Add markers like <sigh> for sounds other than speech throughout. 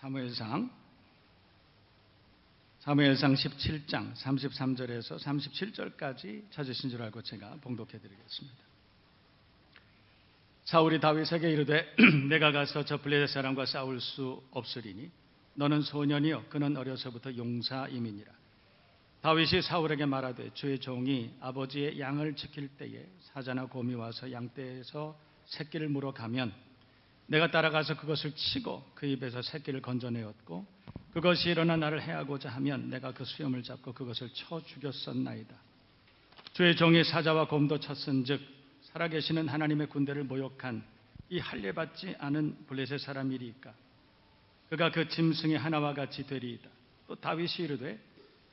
사무엘상 사무엘상 17장 33절에서 37절까지 찾으신 줄 알고 제가 봉독해 드리겠습니다. 사울이 다윗에게 이르되 <clears throat> 내가 가서 저 블레셋 사람과 싸울 수 없으리니 너는 소년이요 그는 어려서부터 용사임이니라. 다윗이 사울에게 말하되 주의 종이 아버지의 양을 지킬 때에 사자나 곰이 와서 양떼에서 새끼를 물어 가면 내가 따라가서 그것을 치고 그 입에서 새끼를 건져내었고 그것이 일어나 나를 해하고자 하면 내가 그 수염을 잡고 그것을 쳐 죽였었나이다. 주의 종이 사자와 곰도 쳤은즉 살아계시는 하나님의 군대를 모욕한 이 할례받지 않은 블레셋 사람이리까 그가 그 짐승의 하나와 같이 되리이다. 또 다윗이 이르되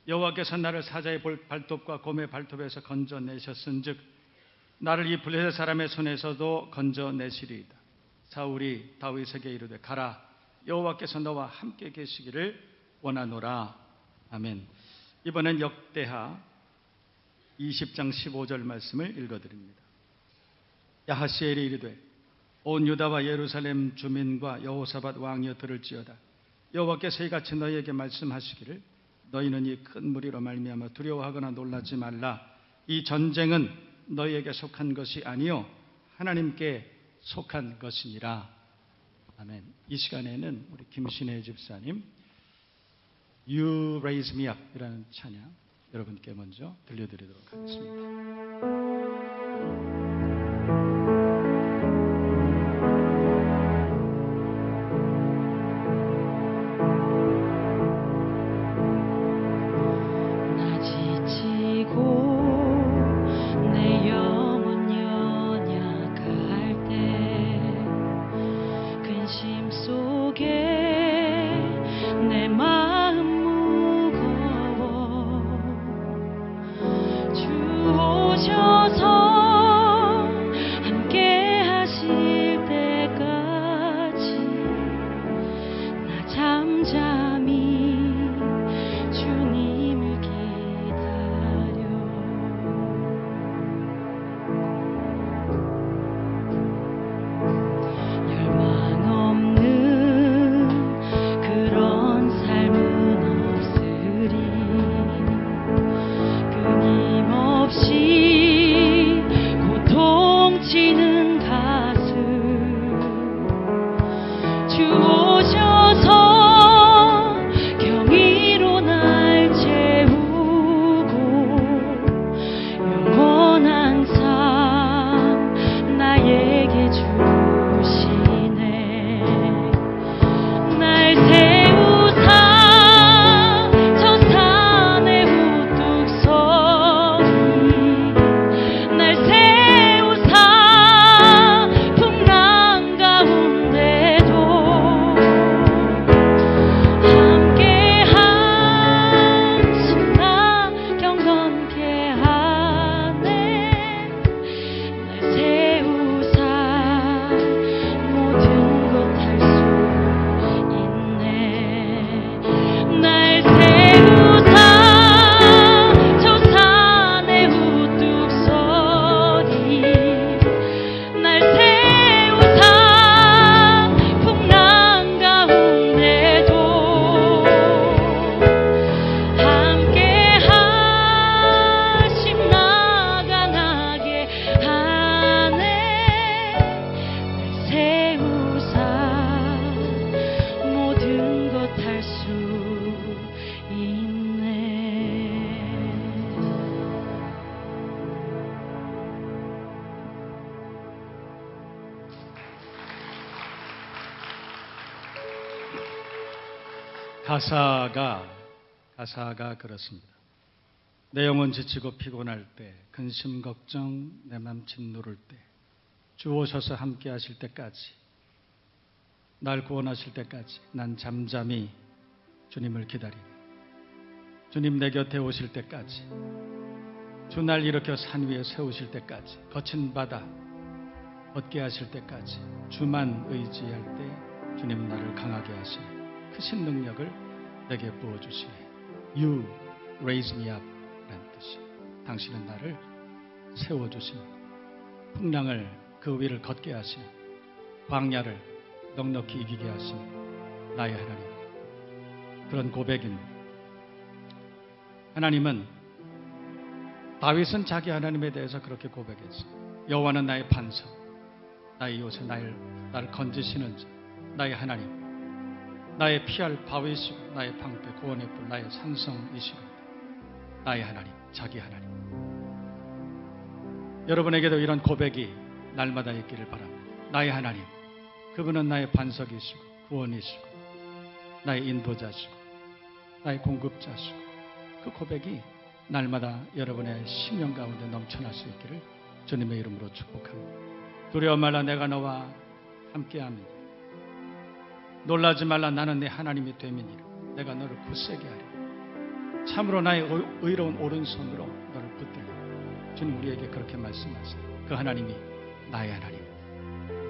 여호와께서 나를 사자의 발톱과 곰의 발톱에서 건져내셨은즉 나를 이 블레셋 사람의 손에서도 건져내시리이다. 사울이 다윗에게 이르되 가라 여호와께서 너와 함께 계시기를 원하노라. 아멘. 이번엔 역대하 20장 15절 말씀을 읽어드립니다. 야하시엘이 이르되 온 유다와 예루살렘 주민과 여호사밧 왕이여 들을지어다. 여호와께서 이같이 너희에게 말씀하시기를 너희는 이 큰 무리로 말미암아 두려워하거나 놀라지 말라. 이 전쟁은 너희에게 속한 것이 아니요 하나님께 속한 것이니라. 아멘. 이 시간에는 우리 김신혜 집사님 You Raise Me Up 이라는 찬양 여러분께 먼저 들려드리도록 하겠습니다. 가사가 가사가 그렇습니다. 내 영혼 지치고 피곤할 때, 근심 걱정 내 맘 짓누를 때, 주 오셔서 함께 하실 때까지, 날 구원하실 때까지 난 잠잠히 주님을 기다리네. 주님 내 곁에 오실 때까지, 주 날 일으켜 산 위에 세우실 때까지, 거친 바다 걷게 하실 때까지, 주만 의지할 때 주님 나를 강하게 하시네. 크신 능력을 내게 부어주시네. You raise me up 라는 뜻이 당신은 나를 세워주시니 풍랑을 그 위를 걷게 하시니 광야를 넉넉히 이기게 하시니 나의 하나님 그런 고백입니다. 하나님은 다윗은 자기 하나님에 대해서 그렇게 고백했어요. 여호와는 나의 반석, 나의 요새 나를 나를 건지시는 자, 나의 하나님, 나의 피할 바위시고 나의 방패 구원의 뿔 나의 산성이시고 나의 하나님, 자기 하나님. 여러분에게도 이런 고백이 날마다 있기를 바랍니다. 나의 하나님, 그분은 나의 반석이시고 구원이시고 나의 인도자시고 나의 공급자시고 그 고백이 날마다 여러분의 심령 가운데 넘쳐날 수 있기를 주님의 이름으로 축복합니다. 두려워 말라 내가 너와 함께합니다. 놀라지 말라 나는 내 하나님이 됨이니라. 내가 너를 굳세게 하리. 참으로 나의 의- 의로운 오른손으로 너를 붙들리. 주님 우리에게 그렇게 말씀하세요. 그 하나님이 나의 하나님.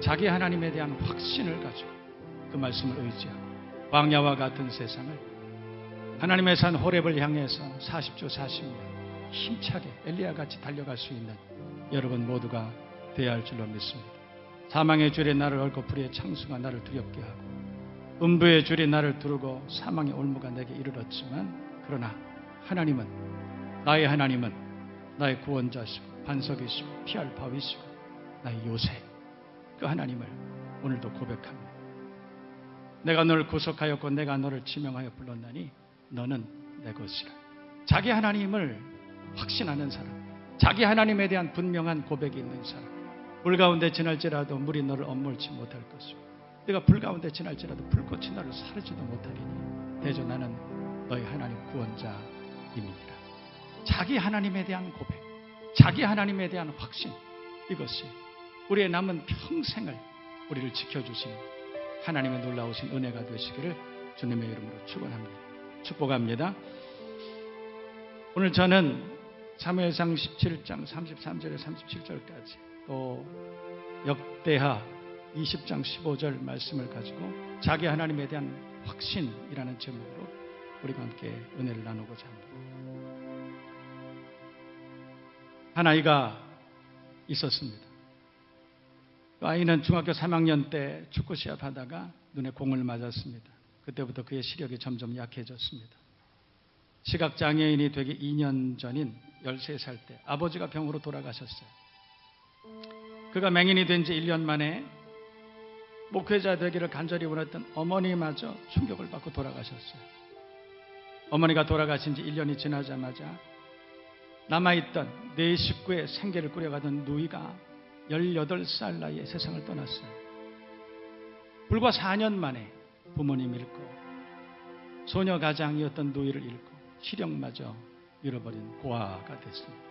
자기 하나님에 대한 확신을 가지고 그 말씀을 의지하고 광야와 같은 세상을 하나님의 산 호렙을 향해서 40조 40년 힘차게 엘리야 같이 달려갈 수 있는 여러분 모두가 되어야 할 줄로 믿습니다. 사망의 줄에 나를 얽고 불의 창수가 나를 두렵게 하고 음부의 줄이 나를 두르고 사망의 올무가 내게 이르렀지만 그러나 하나님은 나의 하나님은 나의 구원자시고 반석이시고 피할 바위시고 나의 요새 그 하나님을 오늘도 고백합니다. 내가 너를 구속하였고 내가 너를 지명하여 불렀나니 너는 내 것이라. 자기 하나님을 확신하는 사람, 자기 하나님에 대한 분명한 고백이 있는 사람. 물 가운데 지날지라도 물이 너를 엄물지 못할 것이고, 내가 불 가운데 지날지라도 불꽃이 너를 사르지도 못하리니, 대저 나는 너희 하나님 구원자임이니라. 자기 하나님에 대한 고백, 자기 하나님에 대한 확신, 이것이 우리의 남은 평생을 우리를 지켜주시는 하나님의 놀라우신 은혜가 되시기를 주님의 이름으로 축원합니다. 축복합니다. 오늘 저는 사무엘상 17장 33절에 37절까지 또 역대하 20장 15절 말씀을 가지고 자기 하나님에 대한 확신이라는 제목으로 우리가 함께 은혜를 나누고자 합니다. 한 아이가 있었습니다. 그 아이는 중학교 3학년 때 축구 시합 하다가 눈에 공을 맞았습니다. 그때부터 그의 시력이 점점 약해졌습니다. 시각 장애인이 되기 2년 전인 13살 때 아버지가 병으로 돌아가셨어요. 그가 맹인이 된 지 1년 만에 목회자 되기를 간절히 원했던 어머니마저 충격을 받고 돌아가셨어요. 어머니가 돌아가신 지 1년이 지나자마자 남아있던 네 식구의 생계를 꾸려가던 누이가 18살 나이에 세상을 떠났어요. 불과 4년 만에 부모님 잃고 소녀 가장이었던 누이를 잃고 시력마저 잃어버린 고아가 됐습니다.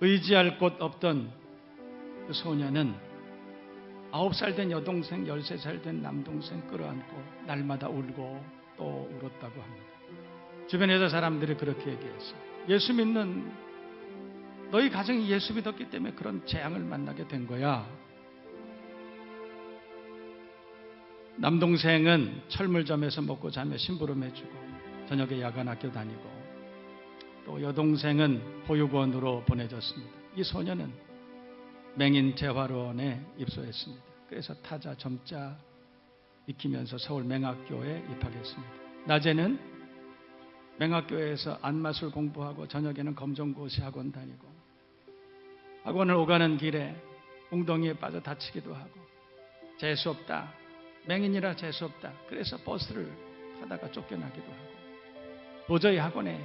의지할 곳 없던 그 소녀는 9살 된 여동생, 13살 된 남동생 끌어안고 날마다 울고 또 울었다고 합니다. 주변에서 사람들이 그렇게 얘기했어요. 예수 믿는 너희 가정이 예수 믿었기 때문에 그런 재앙을 만나게 된 거야. 남동생은 철물점에서 먹고 자며 심부름 해주고 저녁에 야간 학교 다니고 또 여동생은 보육원으로 보내졌습니다. 이 소녀는 맹인 재활원에 입소했습니다. 그래서 타자 점자 익히면서 서울 맹학교에 입학했습니다. 낮에는 맹학교에서 안마술 공부하고 저녁에는 검정고시 학원 다니고 학원을 오가는 길에 웅덩이에 빠져 다치기도 하고 재수 없다. 맹인이라 재수 없다. 그래서 버스를 타다가 쫓겨나기도 하고 도저히 학원에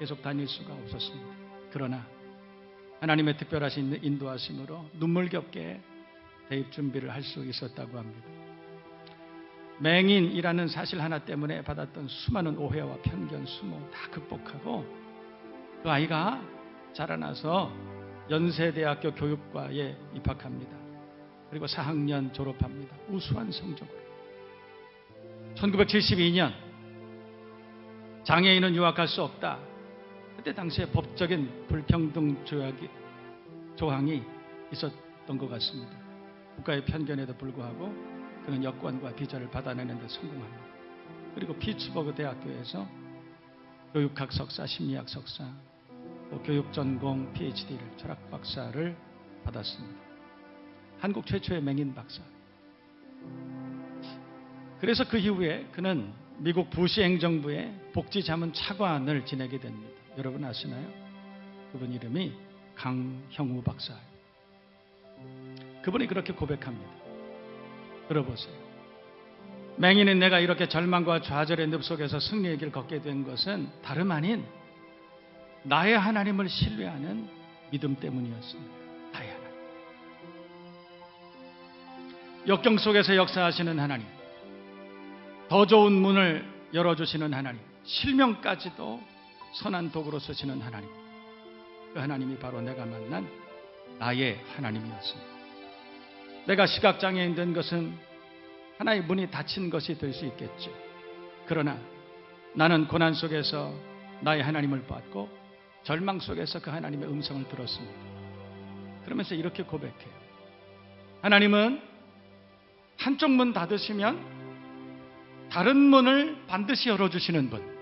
계속 다닐 수가 없었습니다. 그러나 하나님의 특별하신 인도하심으로 눈물겹게 대입 준비를 할 수 있었다고 합니다. 맹인이라는 사실 하나 때문에 받았던 수많은 오해와 편견, 수모 다 극복하고 그 아이가 자라나서 연세대학교 교육과에 입학합니다. 그리고 4학년 졸업합니다. 우수한 성적으로. 1972년 장애인은 유학할 수 없다. 그때 당시에 법적인 불평등 조약이, 조항이 있었던 것 같습니다. 국가의 편견에도 불구하고 그는 여권과 비자를 받아내는 데 성공합니다. 그리고 피츠버그 대학교에서 교육학 석사, 심리학 석사, 또 교육 전공 PhD를 철학 박사를 받았습니다. 한국 최초의 맹인 박사. 그래서 그 이후에 그는 미국 부시 행정부의 복지 자문 차관을 지내게 됩니다. 여러분 아시나요? 그분 이름이 강형우 박사예요. 그분이 그렇게 고백합니다. 들어보세요. 맹인인 내가 이렇게 절망과 좌절의 늪 속에서 승리의 길 걷게 된 것은 다름 아닌 나의 하나님을 신뢰하는 믿음 때문이었습니다. 나의 하나님. 역경 속에서 역사하시는 하나님. 더 좋은 문을 열어주시는 하나님. 실명까지도 선한 도구로 쓰시는 하나님. 그 하나님이 바로 내가 만난 나의 하나님이었습니다. 내가 시각장애인 된 것은 하나의 문이 닫힌 것이 될 수 있겠죠. 그러나 나는 고난 속에서 나의 하나님을 봤고 절망 속에서 그 하나님의 음성을 들었습니다. 그러면서 이렇게 고백해요. 하나님은 한쪽 문 닫으시면 다른 문을 반드시 열어주시는 분.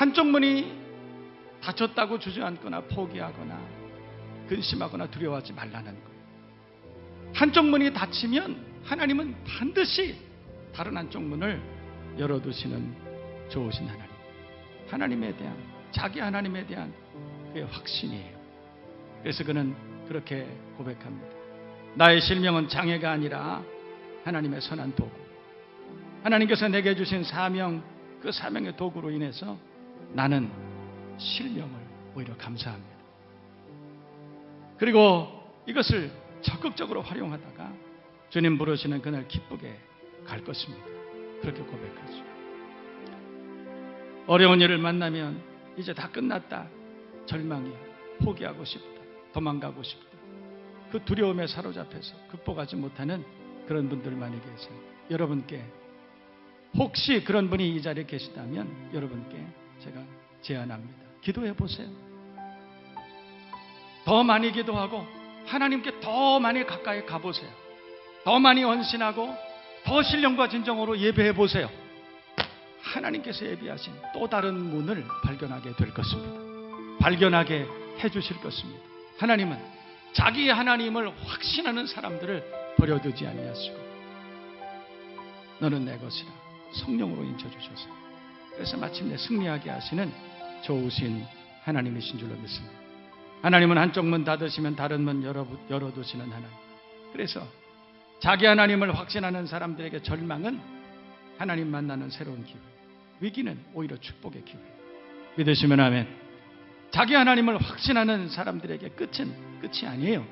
한쪽 문이 닫혔다고 주저앉거나 포기하거나 근심하거나 두려워하지 말라는 거예요. 한쪽 문이 닫히면 하나님은 반드시 다른 한쪽 문을 열어두시는 좋으신 하나님. 하나님에 대한 자기 하나님에 대한 그의 확신이에요. 그래서 그는 그렇게 고백합니다. 나의 실명은 장애가 아니라 하나님의 선한 도구. 하나님께서 내게 주신 사명, 그 사명의 도구로 인해서 나는 실명을 오히려 감사합니다. 그리고 이것을 적극적으로 활용하다가 주님 부르시는 그날 기쁘게 갈 것입니다. 그렇게 고백하죠. 어려운 일을 만나면 이제 다 끝났다. 절망이야. 포기하고 싶다. 도망가고 싶다. 그 두려움에 사로잡혀서 극복하지 못하는 그런 분들 많이 계세요. 여러분께 혹시 그런 분이 이 자리에 계시다면 여러분께 제가 제안합니다. 기도해 보세요. 더 많이 기도하고 하나님께 더 많이 가까이 가보세요. 더 많이 헌신하고 더 신령과 진정으로 예배해 보세요. 하나님께서 예비하신 또 다른 문을 발견하게 될 것입니다. 발견하게 해 주실 것입니다. 하나님은 자기 하나님을 확신하는 사람들을 버려두지 아니하시고 너는 내 것이라 성령으로 인쳐 주셔서 그래서 마침내 승리하게 하시는 좋으신 하나님이신 줄로 믿습니다. 하나님은 한쪽 문 닫으시면 다른 문 열어, 열어두시는 하나님. 그래서 자기 하나님을 확신하는 사람들에게 절망은 하나님 만나는 새로운 기회. 위기는 오히려 축복의 기회. 믿으시면 아멘. 자기 하나님을 확신하는 사람들에게 끝은 끝이 아니에요.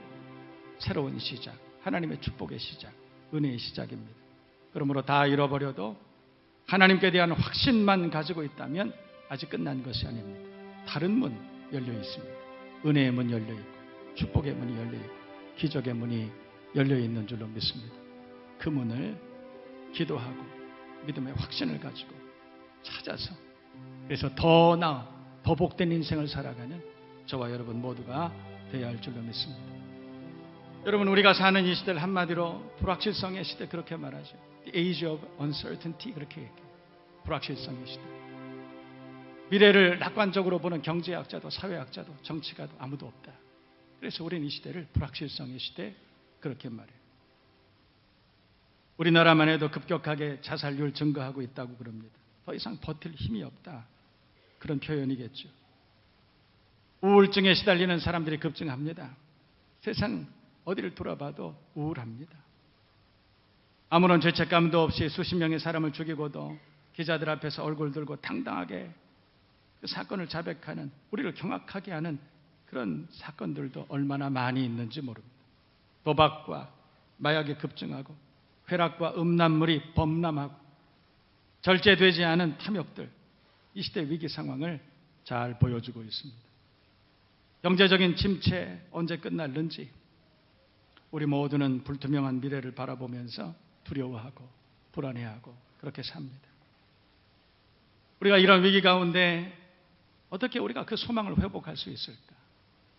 새로운 시작. 하나님의 축복의 시작. 은혜의 시작입니다. 그러므로 다 잃어버려도 하나님께 대한 확신만 가지고 있다면 아직 끝난 것이 아닙니다. 다른 문 열려 있습니다. 은혜의 문 열려 있고 축복의 문이 열려 있고 기적의 문이 열려 있는 줄로 믿습니다. 그 문을 기도하고 믿음의 확신을 가지고 찾아서 그래서 더 나아 더 복된 인생을 살아가는 저와 여러분 모두가 되어야 할 줄로 믿습니다. 여러분 우리가 사는 이 시대를 한마디로 불확실성의 시대 그렇게 말하죠. Age of uncertainty 그렇게 얘기해요. 불확실성의 시대. 미래를 낙관적으로 보는 경제학자도 사회학자도 정치가도 아무도 없다. 그래서 우리는 이 시대를 불확실성의 시대 그렇게 말해요. 우리나라만 해도 급격하게 자살률 증가하고 있다고 그럽니다. 더 이상 버틸 힘이 없다. 그런 표현이겠죠. 우울증에 시달리는 사람들이 급증합니다. 세상 어디를 돌아봐도 우울합니다. 아무런 죄책감도 없이 수십 명의 사람을 죽이고도 기자들 앞에서 얼굴 들고 당당하게 그 사건을 자백하는 우리를 경악하게 하는 그런 사건들도 얼마나 많이 있는지 모릅니다. 도박과 마약이 급증하고 쾌락과 음란물이 범람하고 절제되지 않은 탐욕들 이 시대 위기 상황을 잘 보여주고 있습니다. 경제적인 침체 언제 끝날는지 우리 모두는 불투명한 미래를 바라보면서 두려워하고 불안해하고 그렇게 삽니다. 우리가 이런 위기 가운데 어떻게 우리가 그 소망을 회복할 수 있을까?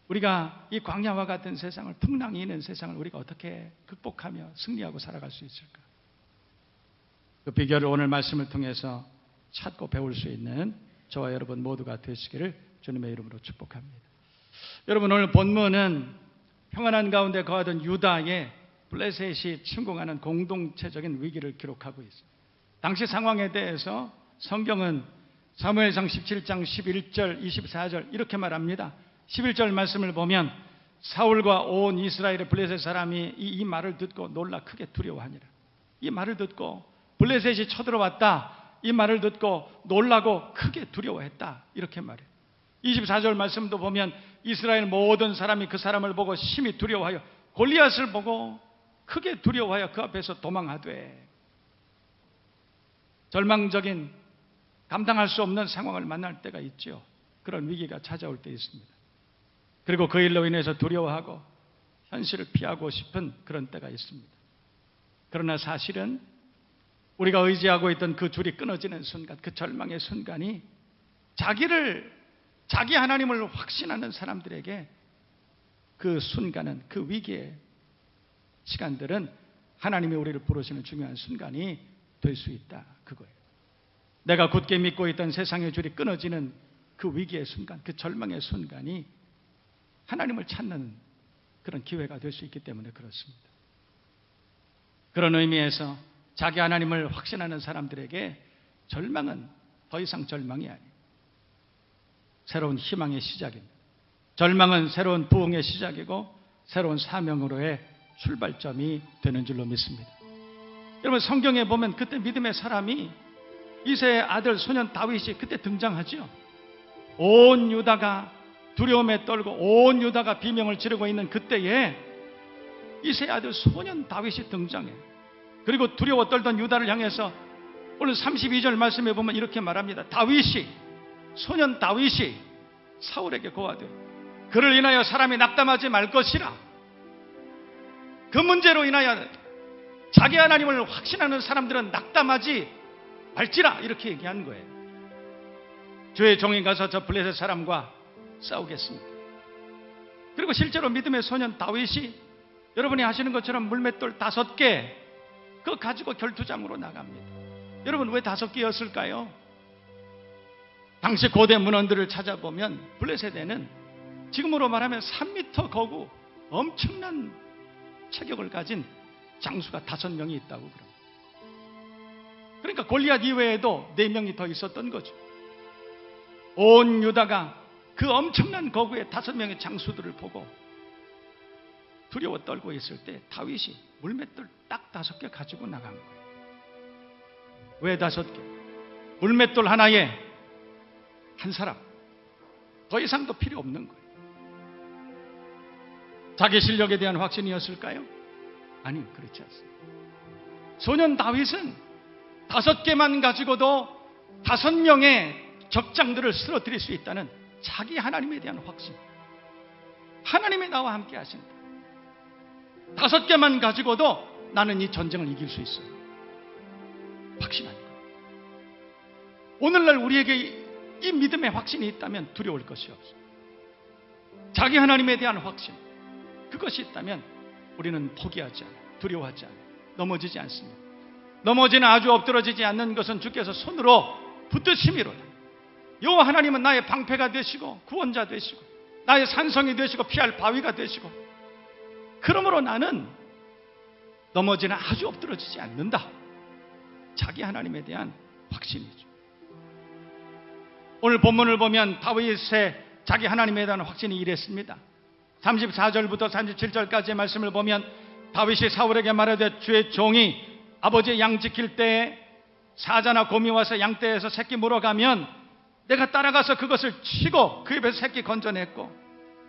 우리가 이 광야와 같은 세상을 풍랑이 있는 세상을 우리가 어떻게 극복하며 승리하고 살아갈 수 있을까? 그 비결을 오늘 말씀을 통해서 찾고 배울 수 있는 저와 여러분 모두가 되시기를 주님의 이름으로 축복합니다. 여러분 오늘 본문은 평안한 가운데 거하던 유다의 블레셋이 침공하는 공동체적인 위기를 기록하고 있습니다. 당시 상황에 대해서 성경은 사무엘상 17장 11절 24절 이렇게 말합니다. 11절 말씀을 보면 사울과 온 이스라엘의 블레셋 사람이 이, 이 말을 듣고 놀라 크게 두려워하니라. 이 말을 듣고 블레셋이 쳐들어왔다. 이 말을 듣고 놀라고 크게 두려워했다. 이렇게 말해. 24절 말씀도 보면 이스라엘 모든 사람이 그 사람을 보고 심히 두려워하여 골리앗을 보고 크게 두려워하여 그 앞에서 도망하되 절망적인 감당할 수 없는 상황을 만날 때가 있죠. 그런 위기가 찾아올 때 있습니다. 그리고 그 일로 인해서 두려워하고 현실을 피하고 싶은 그런 때가 있습니다. 그러나 사실은 우리가 의지하고 있던 그 줄이 끊어지는 순간, 그 절망의 순간이 자기를, 자기 하나님을 확신하는 사람들에게 그 순간은, 그 위기의 시간들은 하나님이 우리를 부르시는 중요한 순간이 될 수 있다. 그거예요. 내가 굳게 믿고 있던 세상의 줄이 끊어지는 그 위기의 순간, 그 절망의 순간이 하나님을 찾는 그런 기회가 될 수 있기 때문에 그렇습니다. 그런 의미에서 자기 하나님을 확신하는 사람들에게 절망은 더 이상 절망이 아니에요. 새로운 희망의 시작입니다. 절망은 새로운 부흥의 시작이고 새로운 사명으로의 출발점이 되는 줄로 믿습니다. 여러분 성경에 보면 그때 믿음의 사람이 이세의 아들 소년 다윗이 그때 등장하죠. 온 유다가 두려움에 떨고 온 유다가 비명을 지르고 있는 그때에 이세의 아들 소년 다윗이 등장해. 그리고 두려워 떨던 유다를 향해서 오늘 32절 말씀에 보면 이렇게 말합니다. 다윗이 소년 다윗이 사울에게 고하되 그를 인하여 사람이 낙담하지 말 것이라. 그 문제로 인하여 자기 하나님을 확신하는 사람들은 낙담하지 말지라 이렇게 얘기한 거예요. 주의 종이 가서 저 블레셋 사람과 싸우겠습니다. 그리고 실제로 믿음의 소년 다윗이 여러분이 하시는 것처럼 물맷돌 다섯 개 그거 가지고 결투장으로 나갑니다. 여러분 왜 다섯 개였을까요? 당시 고대 문헌들을 찾아보면 블레셋에는 지금으로 말하면 3미터 거구 엄청난 체격을 가진 장수가 다섯 명이 있다고 그럽니다. 그러니까 골리앗 이외에도 네 명이 더 있었던 거죠. 온 유다가 그 엄청난 거구의 다섯 명의 장수들을 보고 두려워 떨고 있을 때 다윗이 물맷돌 딱 다섯 개 가지고 나간 거예요. 왜 다섯 개? 물맷돌 하나에 한 사람. 더 이상도 필요 없는 거예요. 자기 실력에 대한 확신이었을까요? 아니, 그렇지 않습니다. 소년 다윗은 다섯 개만 가지고도 다섯 명의 적장들을 쓰러뜨릴 수 있다는 자기 하나님에 대한 확신. 하나님이 나와 함께 하신다. 다섯 개만 가지고도 나는 이 전쟁을 이길 수 있어요. 확신한 거예요. 오늘날 우리에게 이, 이 믿음의 확신이 있다면 두려울 것이 없어요. 자기 하나님에 대한 확신. 그것이 있다면 우리는 포기하지 않아요. 두려워하지 않아요. 넘어지지 않습니다. 넘어지는 아주 엎드러지지 않는 것은 주께서 손으로 붙드심이로다. 여호와 하나님은 나의 방패가 되시고 구원자 되시고 나의 산성이 되시고 피할 바위가 되시고 그러므로 나는 넘어지는 아주 엎드러지지 않는다. 자기 하나님에 대한 확신이죠. 오늘 본문을 보면 다윗의 자기 하나님에 대한 확신이 이랬습니다. 34절부터 37절까지의 말씀을 보면 다윗이 사울에게 말하되 주의 종이 아버지의 양 지킬 때에 사자나 곰이 와서 양떼에서 새끼 물어가면 내가 따라가서 그것을 치고 그 입에서 새끼 건져냈고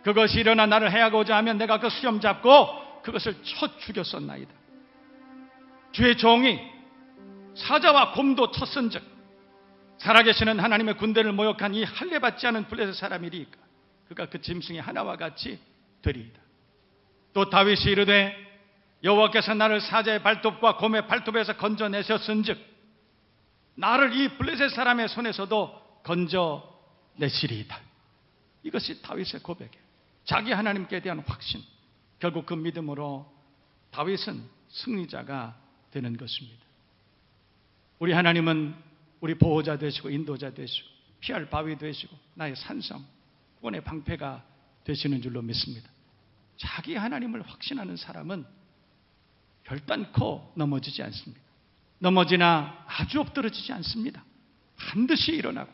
그것이 일어나 나를 해하고자 하면 내가 그 수염 잡고 그것을 쳐 죽였었나이다. 주의 종이 사자와 곰도 쳤은즉 살아계시는 하나님의 군대를 모욕한 이 할례받지 않은 블레셋 사람이리까 그가 그 짐승이 하나와 같이 되리이다. 또 다윗이 이르되 여호와께서 나를 사자의 발톱과 곰의 발톱에서 건져내셨은즉 나를 이 블레셋 사람의 손에서도 건져내시리이다. 이것이 다윗의 고백이에요. 자기 하나님께 대한 확신. 결국 그 믿음으로 다윗은 승리자가 되는 것입니다. 우리 하나님은 우리 보호자 되시고 인도자 되시고 피할 바위 되시고 나의 산성, 구원의 방패가 되시는 줄로 믿습니다. 자기 하나님을 확신하는 사람은 결단코 넘어지지 않습니다. 넘어지나 아주 엎드러지지 않습니다. 반드시 일어나고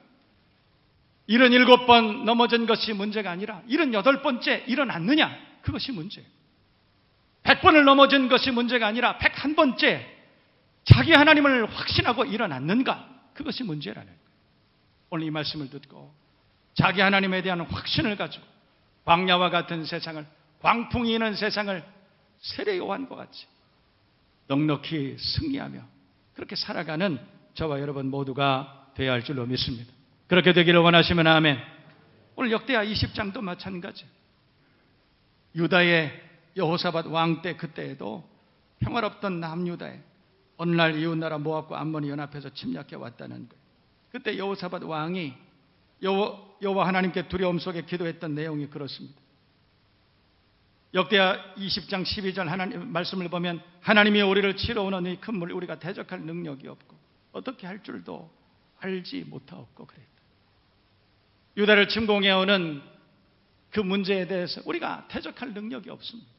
일흔 일곱 번 넘어진 것이 문제가 아니라 일흔 여덟 번째 일어났느냐 그것이 문제예요. 백 번을 넘어진 것이 문제가 아니라 백 한 번째 자기 하나님을 확신하고 일어났는가 그것이 문제라는 거예요. 오늘 이 말씀을 듣고 자기 하나님에 대한 확신을 가지고 광야와 같은 세상을 광풍이 있는 세상을 세례 요한과 같이 넉넉히 승리하며 그렇게 살아가는 저와 여러분 모두가 되어야 할 줄로 믿습니다. 그렇게 되기를 원하시면 아멘. 오늘 역대하 20장도 마찬가지. 유다의 여호사밧 왕 때 그때에도 평화롭던 남유다에 어느 날 이웃나라 모압과 암몬이 연합해서 침략해 왔다는 거예요. 그때 여호사밧 왕이 여호, 여호와 하나님께 두려움 속에 기도했던 내용이 그렇습니다. 역대하 20장 12절 하나님 말씀을 보면 하나님이 우리를 치러 오는 이큰물 우리가 대적할 능력이 없고 어떻게 할 줄도 알지 못하옵고 그랬다. 유다를 침공해 오는 그 문제에 대해서 우리가 대적할 능력이 없습니다.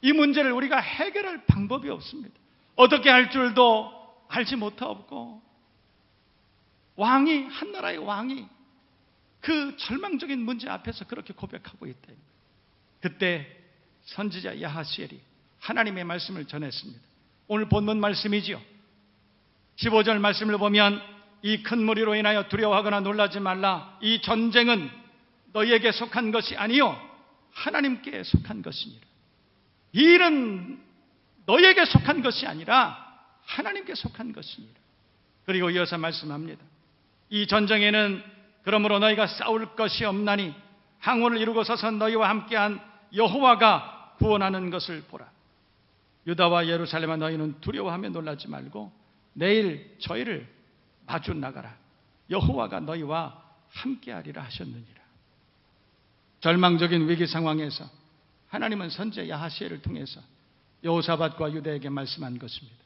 이 문제를 우리가 해결할 방법이 없습니다. 어떻게 할 줄도 알지 못하옵고 왕이 한 나라의 왕이 그 절망적인 문제 앞에서 그렇게 고백하고 있다. 그때 선지자 야하시엘이 하나님의 말씀을 전했습니다. 오늘 본문 말씀이지요. 15절 말씀을 보면 이 큰 무리로 인하여 두려워하거나 놀라지 말라. 이 전쟁은 너희에게 속한 것이 아니요 하나님께 속한 것이니라. 이 일은 너희에게 속한 것이 아니라 하나님께 속한 것이니라. 그리고 이어서 말씀합니다. 이 전쟁에는 그러므로 너희가 싸울 것이 없나니 항우를 이루고 서서 너희와 함께한 여호와가 구원하는 것을 보라. 유다와 예루살렘아 너희는 두려워하며 놀라지 말고 내일 저희를 마주 나가라. 여호와가 너희와 함께하리라 하셨느니라. 절망적인 위기 상황에서 하나님은 선제 야하시엘을 통해서 여호사밧과 유대에게 말씀한 것입니다.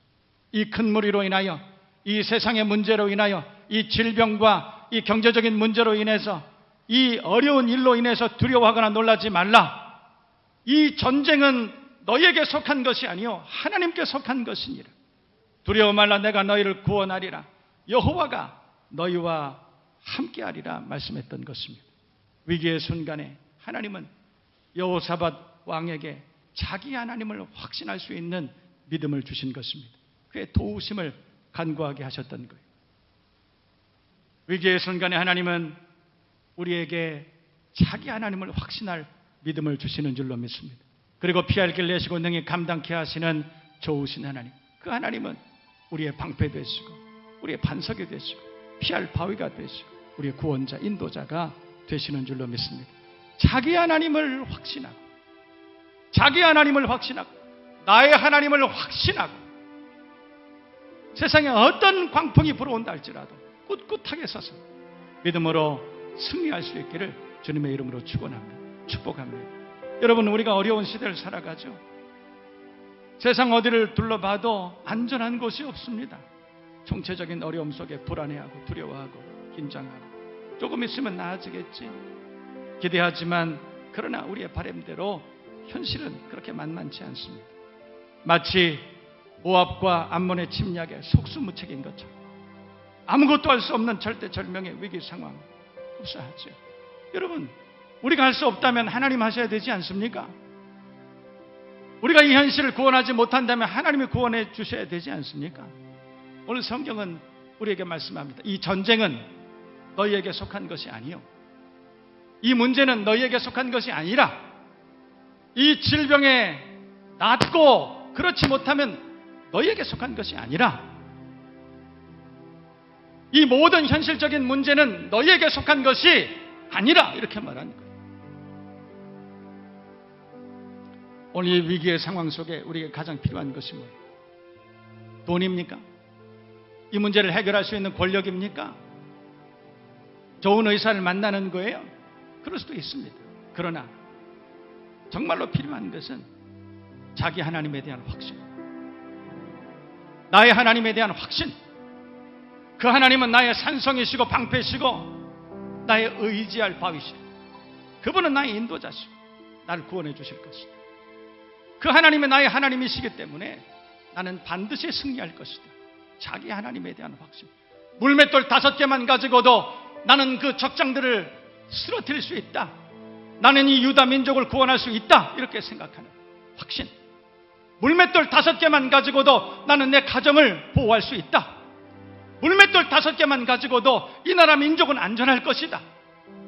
이 큰 무리로 인하여 이 세상의 문제로 인하여 이 질병과 이 경제적인 문제로 인해서 이 어려운 일로 인해서 두려워하거나 놀라지 말라. 이 전쟁은 너희에게 속한 것이 아니요 하나님께 속한 것이니라. 두려워 말라 내가 너희를 구원하리라. 여호와가 너희와 함께하리라 말씀했던 것입니다. 위기의 순간에 하나님은 여호사밧 왕에게 자기 하나님을 확신할 수 있는 믿음을 주신 것입니다. 그의 도우심을 간구하게 하셨던 거예요. 위기의 순간에 하나님은 우리에게 자기 하나님을 확신할 믿음을 주시는 줄로 믿습니다. 그리고 피할 길 내시고 능히 감당케 하시는 좋으신 하나님. 그 하나님은 우리의 방패 되시고 우리의 반석이 되시고 피할 바위가 되시고 우리의 구원자 인도자가 되시는 줄로 믿습니다. 자기 하나님을 확신하고 자기 하나님을 확신하고 나의 하나님을 확신하고 세상에 어떤 광풍이 불어온다 할지라도 꿋꿋하게 서서 믿음으로 승리할 수 있기를 주님의 이름으로 축원합니다. 축복합니다. 여러분 우리가 어려운 시대를 살아가죠. 세상 어디를 둘러봐도 안전한 곳이 없습니다. 총체적인 어려움 속에 불안해하고 두려워하고 긴장하고 조금 있으면 나아지겠지. 기대하지만 그러나 우리의 바램대로 현실은 그렇게 만만치 않습니다. 마치 모압과 암몬의 침략에 속수무책인 것처럼 아무것도 할 수 없는 절대절명의 위기 상황 흡사하죠. 여러분 우리가 할 수 없다면 하나님 하셔야 되지 않습니까? 우리가 이 현실을 구원하지 못한다면 하나님이 구원해 주셔야 되지 않습니까? 오늘 성경은 우리에게 말씀합니다. 이 전쟁은 너희에게 속한 것이 아니요. 이 문제는 너희에게 속한 것이 아니라 이 질병에 낫고 그렇지 못하면 너희에게 속한 것이 아니라 이 모든 현실적인 문제는 너희에게 속한 것이 아니라 이렇게 말하는 거예요. 오늘 이 위기의 상황 속에 우리에게 가장 필요한 것이 뭐예요? 돈입니까? 이 문제를 해결할 수 있는 권력입니까? 좋은 의사를 만나는 거예요? 그럴 수도 있습니다. 그러나 정말로 필요한 것은 자기 하나님에 대한 확신. 나의 하나님에 대한 확신. 그 하나님은 나의 산성이시고 방패시고 나의 의지할 바위시고 그분은 나의 인도자시고 나를 구원해 주실 것이다. 그 하나님은 나의 하나님이시기 때문에 나는 반드시 승리할 것이다. 자기 하나님에 대한 확신. 물맷돌 다섯 개만 가지고도 나는 그 적장들을 쓰러뜨릴 수 있다. 나는 이 유다 민족을 구원할 수 있다. 이렇게 생각하는 확신. 물맷돌 다섯 개만 가지고도 나는 내 가정을 보호할 수 있다. 물맷돌 다섯 개만 가지고도 이 나라 민족은 안전할 것이다.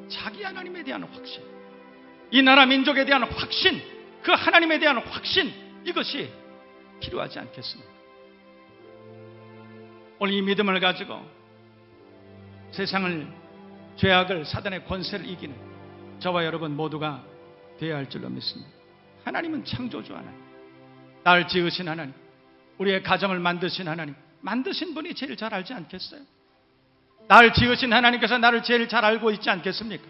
자기 하나님에 대한 확신. 이 나라 민족에 대한 확신. 그 하나님에 대한 확신. 이것이 필요하지 않겠습니까? 오늘 이 믿음을 가지고 세상을 죄악을 사단의 권세를 이기는 저와 여러분 모두가 되어야 할 줄로 믿습니다. 하나님은 창조주 하나님, 날 지으신 하나님, 우리의 가정을 만드신 하나님, 만드신 분이 제일 잘 알지 않겠어요? 날 지으신 하나님께서 나를 제일 잘 알고 있지 않겠습니까?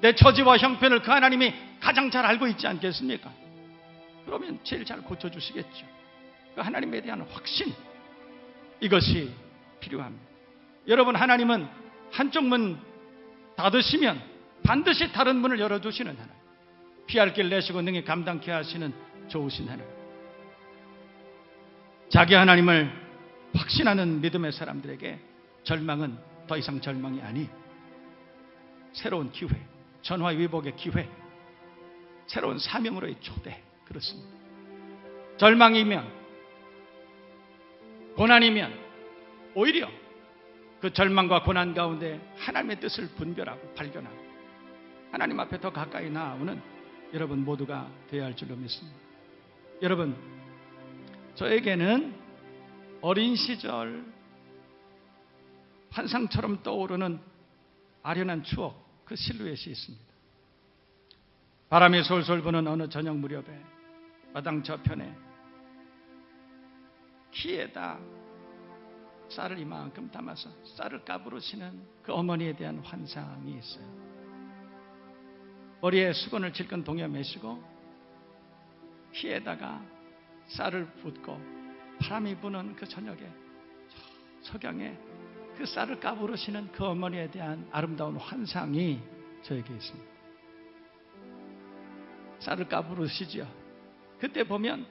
내 처지와 형편을 그 하나님이 가장 잘 알고 있지 않겠습니까? 그러면 제일 잘 고쳐주시겠죠. 그 하나님에 대한 확신, 이것이 필요합니다. 여러분, 하나님은 한쪽 문 닫으시면 반드시 다른 문을 열어주시는 하나님. 피할 길 내시고 능히 감당케 하시는 좋으신 하나님. 자기 하나님을 확신하는 믿음의 사람들에게 절망은 더 이상 절망이 아니 새로운 기회, 전화 위복의 기회, 새로운 사명으로의 초대 그렇습니다. 절망이면 고난이면 오히려 그 절망과 고난 가운데 하나님의 뜻을 분별하고 발견하고 하나님 앞에 더 가까이 나아오는 여러분 모두가 되어야 할 줄로 믿습니다. 여러분, 저에게는 어린 시절 환상처럼 떠오르는 아련한 추억, 그 실루엣이 있습니다. 바람이 솔솔 부는 어느 저녁 무렵에 마당 저편에 키에다 쌀을 이만큼 담아서 쌀을 까부르시는 그 어머니에 대한 환상이 있어요. 머리에 수건을 질끈 동여 매시고 키에다가 쌀을 붓고 바람이 부는 그 저녁에 저 석양에 그 쌀을 까부르시는 그 어머니에 대한 아름다운 환상이 저에게 있습니다. 쌀을 까부르시죠. 그때 보면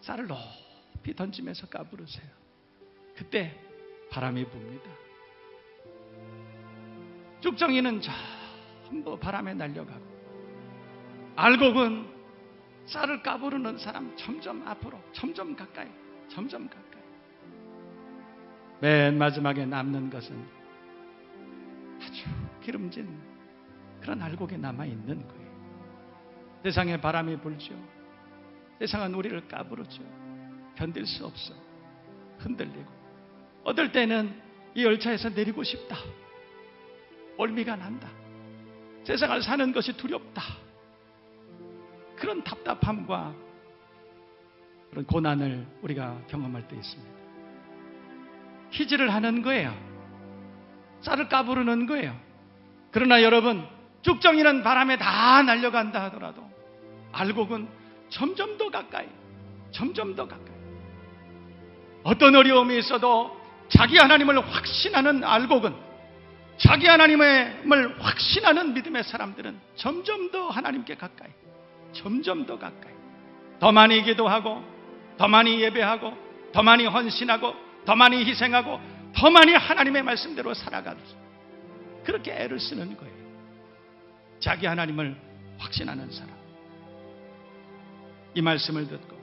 쌀을 높이 던지면서 까부르세요. 그때 바람이 붑니다. 쭉정이는 전부 바람에 날려가고 알곡은 쌀을 까부르는 사람 점점 앞으로 점점 가까이 점점 가까이. 맨 마지막에 남는 것은 아주 기름진 그런 알곡이 남아 있는 거예요. 세상에 바람이 불죠. 세상은 우리를 까부르죠. 견딜 수 없어. 흔들리고. 어떨 때는 이 열차에서 내리고 싶다. 멀미가 난다. 세상을 사는 것이 두렵다 그런 답답함과 그런 고난을 우리가 경험할 때 있습니다. 희지를 하는 거예요. 쌀을 까부르는 거예요. 그러나 여러분, 쭉정이는 바람에 다 날려간다 하더라도 알곡은 점점 더 가까이, 점점 더 가까이. 어떤 어려움이 있어도 자기 하나님을 확신하는 알곡은 자기 하나님을 확신하는 믿음의 사람들은 점점 더 하나님께 가까이, 점점 더 가까이. 더 많이 기도하고, 더 많이 예배하고, 더 많이 헌신하고, 더 많이 희생하고, 더 많이 하나님의 말씀대로 살아가는 그렇게 애를 쓰는 거예요. 자기 하나님을 확신하는 사람. 이 말씀을 듣고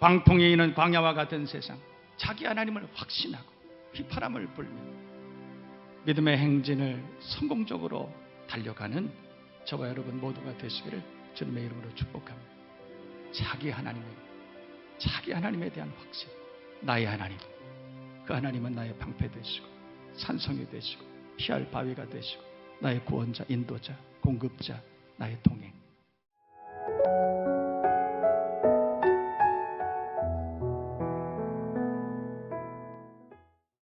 광풍이 있는 광야와 같은 세상, 자기 하나님을 확신하고 휘파람을 불며 믿음의 행진을 성공적으로 달려가는 저와 여러분 모두가 되시기를 주님의 이름으로 축복합니다. 자기 하나님에 자기 하나님에 대한 확신. 나의 하나님. 그 하나님은 나의 방패 되시고 산성이 되시고 피할 바위가 되시고 나의 구원자, 인도자, 공급자, 나의 동행.